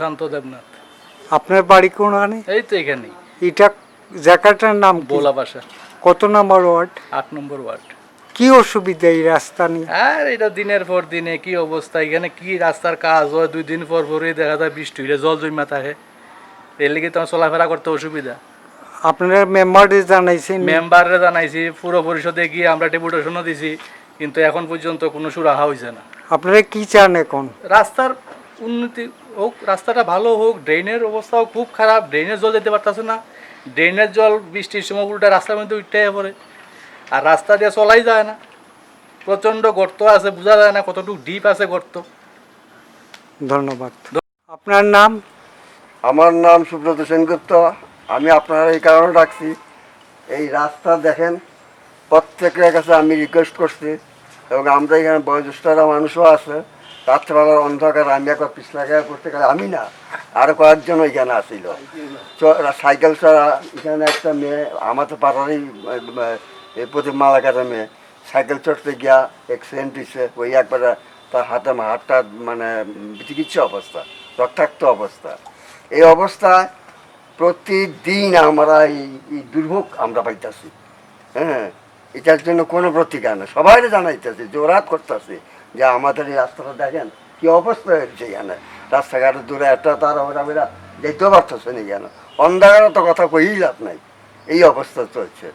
সুশান্ত দেবনাথ। আপনার বাড়ি কোনখানে? এই তো এখানে এটা জায়গাটার নাম? বোলা বাসা। কত নম্বর ওয়ার্ড? আট নম্বর ওয়ার্ড। কি অসুবিধা এই রাস্তা নিয়ে? আর এটা দিনের পর দিনে কি অবস্থা? এখানে কি রাস্তার কাজ হয়? দুই দিন পর পরই দেখা যায় বৃষ্টি হইলে জল জমা থাকে। এর লিগে তোমার চলাফেরা করতে অসুবিধা। আপনারা মেম্বারে জানাইছেন? মেম্বারে জানাইছি পুরো পরিষদে গিয়ে আমরা ডেপুটেশনও দিছি কিন্তু এখন পর্যন্ত কোনো সুরাহা হয়েছে না। আপনারা কি চান এখন? রাস্তার উন্নতি হোক রাস্তাটা ভালো হোক ড্রেনের অবস্থাও খুব খারাপ ড্রেনের জল যেতে পারতেছে না। ড্রেনের জল বৃষ্টির সময় উল্টা রাস্তার মধ্যে উঠতে পড়ে আর রাস্তা দিয়ে চলাই যায় না। প্রচণ্ড গর্ত আছে বোঝা যায় না কতটুকু ডিপ আছে গর্ত। ধন্যবাদ। আপনার নাম? আমার নাম সুব্রত সেনগুপ্ত। আমি আপনারা এই কারণে ডাকছি। এই রাস্তা দেখেন প্রত্যেকের কাছে আমি রিকোয়েস্ট করছি। এবং আমরা এখানে বয়োজ্যেষ্ঠরা মানুষও আছে। রাত্রেবেলার অন্ধকার, আমি একবার পিছলা খেয়া করতে গেলে আমি না আরও কয়েকজন ওইখানে আসিল সাইকেল ছাড়া এখানে একটা মেয়ে আমাদের পাড়ারই প্রতি মালাকাটা মেয়ে, সাইকেল চড়তে গিয়া অ্যাক্সিডেন্ট দিচ্ছে ওই একবার তার হাতে হাতটা মানে চিকিৎসা অবস্থা, রক্তাক্ত অবস্থা। এই অবস্থায় প্রতিদিন আমরা এই দুর্ভোগ আমরা পাইতেছি। হ্যাঁ এটার জন্য কোনো প্রতিকার না সবাই জানাইতেছে, জোরাত করতেছে। যে আমাদের এই রাস্তাটা দেখেন কি অবস্থা হয়েছে এখানে? রাস্তাঘাটের দূরে একটা তার ওরা বেরা যেতেও পারতেছে না কেন অন্ধকারে তো কথা কই লাভ নাই। এই অবস্থা চলছে।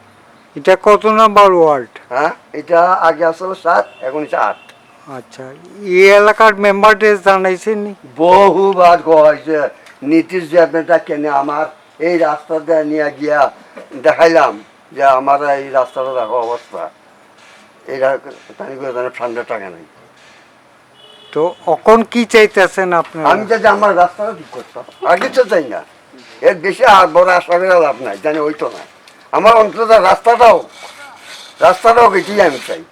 এটা কত নম্বর ওয়ার্ড? হ্যাঁ এটা আগে আসলে সাত এখন এটা আট। আচ্ছা এই এলাকার মেম্বারদের জানাইছেন নি? বহুবার কয়েছে নীতিশ যে আপনারটা কেনে আমার এই রাস্তাটা নিয়ে গিয়া দেখাইলাম যে আমার এই রাস্তাটা দেখো অবস্থা। এই তাই করে ঠান্ডা টাকা নেই। তো অকন কি চাইতেছেন আপনি আমি চাই যে আমার রাস্তাটা ঠিক করতাম আর কিছু চাই না। এর বেশি আর বড় আশা করে লাভ নাই জানি ওই তো না। আমার অন্তত রাস্তাটাও রাস্তাটাও এটাই আমি চাই।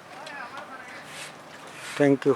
Thank you